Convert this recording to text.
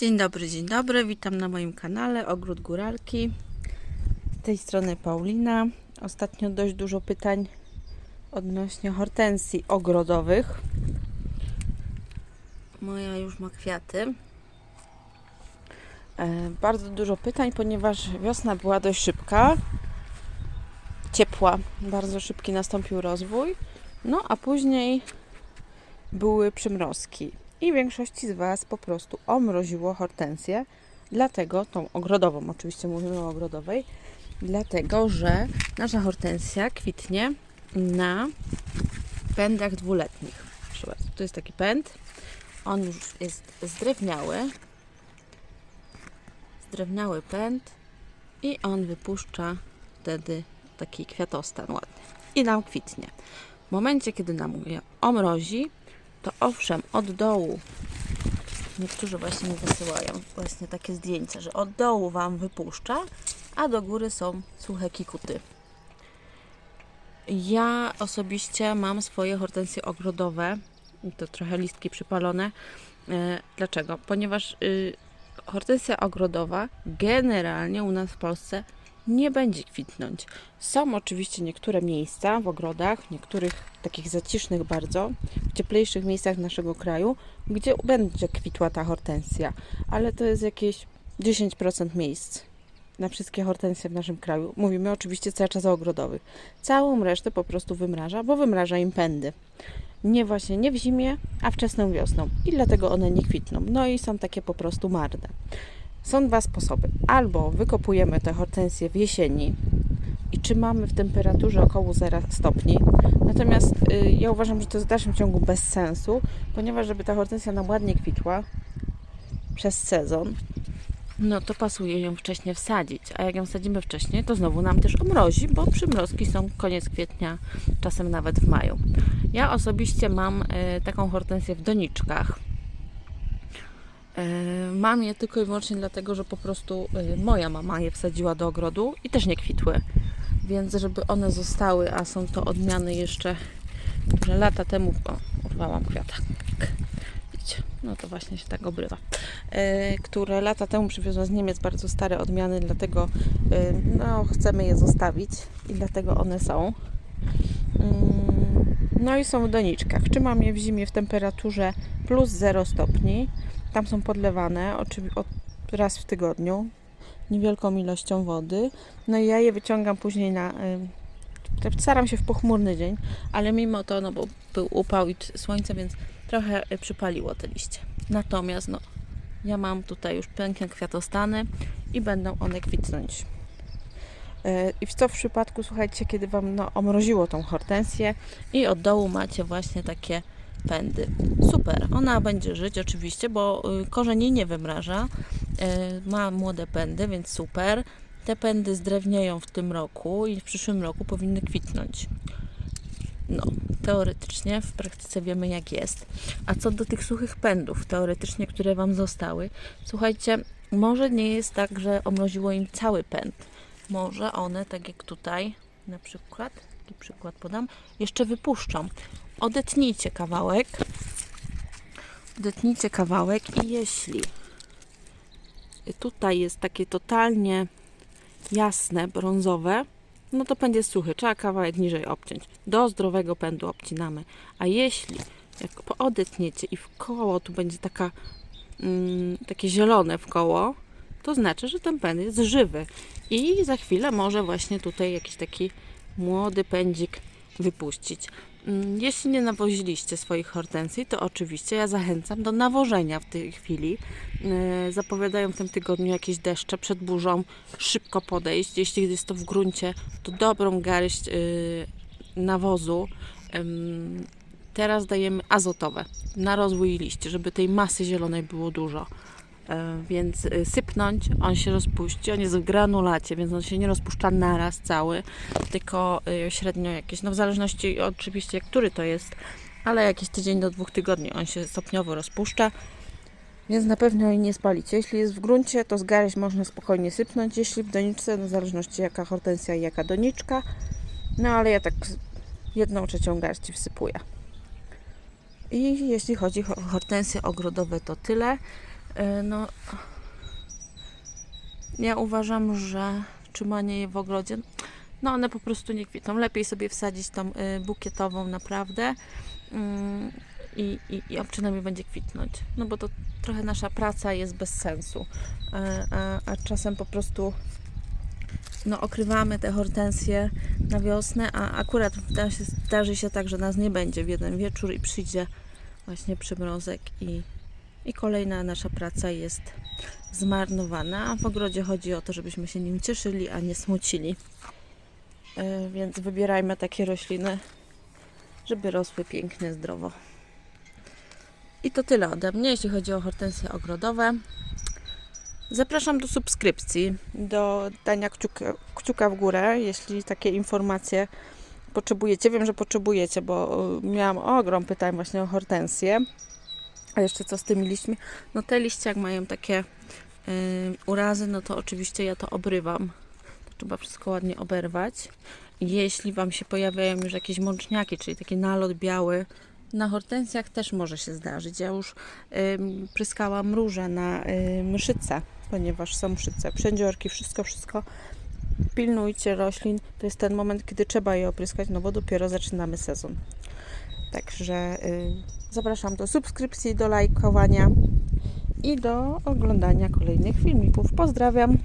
Dzień dobry, dzień dobry. Witam na moim kanale Ogród Góralki. Z tej strony Paulina. Ostatnio dość dużo pytań odnośnie hortensji ogrodowych. Moja już ma kwiaty. E, bardzo dużo pytań, ponieważ wiosna była dość szybka. Ciepła, bardzo szybki nastąpił rozwój. No a później były przymrozki. I większości z Was po prostu omroziło hortensję, dlatego, tą ogrodową, oczywiście mówimy o ogrodowej, dlatego, że nasza hortensja kwitnie na pędach dwuletnich. Bardzo, tu jest taki pęd, on już jest zdrewniały, zdrewniały pęd i on wypuszcza wtedy taki kwiatostan ładny i nam kwitnie. W momencie, kiedy nam je omrozi, to owszem, od dołu niektórzy właśnie mi wysyłają właśnie takie zdjęcia, że od dołu Wam wypuszcza, a do góry są suche kikuty. Ja osobiście mam swoje hortensje ogrodowe, to trochę listki przypalone. E, Dlaczego? Ponieważ y, hortensja ogrodowa generalnie u nas w Polsce nie będzie kwitnąć. Są oczywiście niektóre miejsca w ogrodach, niektórych takich zacisznych bardzo, w cieplejszych miejscach naszego kraju, gdzie będzie kwitła ta hortensja, ale to jest jakieś 10% miejsc na wszystkie hortensje w naszym kraju. Mówimy oczywiście cały czas o ogrodowych. Całą resztę po prostu wymraża, bo wymraża im pędy. Nie właśnie nie w zimie, a wczesną wiosną i dlatego one nie kwitną. No i są takie po prostu marne. Są dwa sposoby. Albo wykopujemy te hortensje w jesieni i trzymamy w temperaturze około 0 stopni. Natomiast y, ja uważam, że to jest w dalszym ciągu bez sensu, ponieważ żeby ta hortensja nam ładnie kwitła przez sezon, no to pasuje ją wcześniej wsadzić. A jak ją wsadzimy wcześniej, to znowu nam też omrozi, bo przymrozki są koniec kwietnia, czasem nawet w maju. Ja osobiście mam y, taką hortensję w doniczkach. E, Mam je tylko i wyłącznie dlatego, że po prostu e, moja mama je wsadziła do ogrodu i też nie kwitły. Więc żeby one zostały, a są to odmiany jeszcze, lata temu. O, urwałam kwiata. No to właśnie się tak obrywa. E, które lata temu przywiozła z Niemiec bardzo stare odmiany, dlatego no, chcemy je zostawić i dlatego one są. Mm, No i są w doniczkach. Trzymam je w zimie w temperaturze plus 0 stopni. Tam są podlewane raz w tygodniu niewielką ilością wody. No i ja je wyciągam później na. Staram się w pochmurny dzień, ale mimo to, no bo był upał i słońce, więc trochę y, przypaliło te liście. Natomiast, no, ja mam tutaj już piękne kwiatostany i będą one kwitnąć. Y, I co w przypadku, słuchajcie, kiedy Wam no, omroziło tą hortensję i od dołu macie właśnie takie pędy. Super, ona będzie żyć oczywiście, bo y, korzeni nie wymraża, y, ma młode pędy, więc super. Te pędy zdrewnieją w tym roku i w przyszłym roku powinny kwitnąć. No, teoretycznie, w praktyce wiemy jak jest. A co do tych suchych pędów, teoretycznie, które Wam zostały, słuchajcie, może nie jest tak, że omroziło im cały pęd. Może one, tak jak tutaj na przykład, taki przykład podam, jeszcze wypuszczą. Odetnijcie kawałek. Odetnijcie kawałek i jeśli tutaj jest takie totalnie jasne, brązowe, no to jest suchy. Trzeba kawałek niżej obciąć. Do zdrowego pędu obcinamy. A jeśli jak odetniecie i w koło tu będzie taka, mm, takie zielone w koło, to znaczy, że ten pęd jest żywy. I za chwilę może właśnie tutaj jakiś taki młody pędzik wypuścić. Mm, Jeśli nie nawoziliście swoich hortensji, to oczywiście ja zachęcam do nawożenia w tej chwili. Yy, Zapowiadają w tym tygodniu jakieś deszcze przed burzą. Szybko podejść. Jeśli jest to w gruncie, to dobrą garść yy, nawozu. Teraz dajemy azotowe na rozwój liści, żeby tej masy zielonej było dużo. E, Więc y, sypnąć, on się rozpuści. On jest w granulacie, więc on się nie rozpuszcza naraz cały, tylko y, średnio jakieś, no w zależności oczywiście, który to jest, ale jakieś tydzień do dwóch tygodni on się stopniowo rozpuszcza. Więc na pewno jej nie spalicie. Jeśli jest w gruncie, to z garść można spokojnie sypnąć. Jeśli w doniczce, no w zależności jaka hortensja i jaka doniczka. No ale ja tak jedną trzecią garści wsypuję. I jeśli chodzi o hortensje ogrodowe, to tyle. E, No, ja uważam, że trzymanie je w ogrodzie, no one po prostu nie kwitną. Lepiej sobie wsadzić tą y, bukietową naprawdę mm, i, i, przynajmniej będzie kwitnąć. No bo to trochę nasza praca jest bez sensu. E, A, a czasem po prostu no, okrywamy te hortensje na wiosnę, a akurat zdarzy się tak, że nas nie będzie w jeden wieczór i przyjdzie właśnie przymrozek i, i kolejna nasza praca jest zmarnowana. W ogrodzie chodzi o to, żebyśmy się nim cieszyli, a nie smucili. E, Więc wybierajmy takie rośliny, żeby rosły pięknie, zdrowo. I to tyle ode mnie, jeśli chodzi o hortensje ogrodowe. Zapraszam do subskrypcji, do dania kciuka, kciuka w górę, jeśli takie informacje potrzebujecie. Wiem, że potrzebujecie, bo y, miałam ogrom pytań właśnie o hortensje. A jeszcze co z tymi liśćmi? No te liście jak mają takie y, urazy, no to oczywiście ja to obrywam. To trzeba wszystko ładnie oberwać. Jeśli Wam się pojawiają już jakieś mączniaki, czyli taki nalot biały, na hortensjach też może się zdarzyć. Ja już ym, pryskałam róże na y, mszyce, ponieważ są mszyce, przędziorki, wszystko, wszystko. Pilnujcie roślin. To jest ten moment, kiedy trzeba je opryskać, no bo dopiero zaczynamy sezon. Także y, zapraszam do subskrypcji, do lajkowania i do oglądania kolejnych filmików. Pozdrawiam!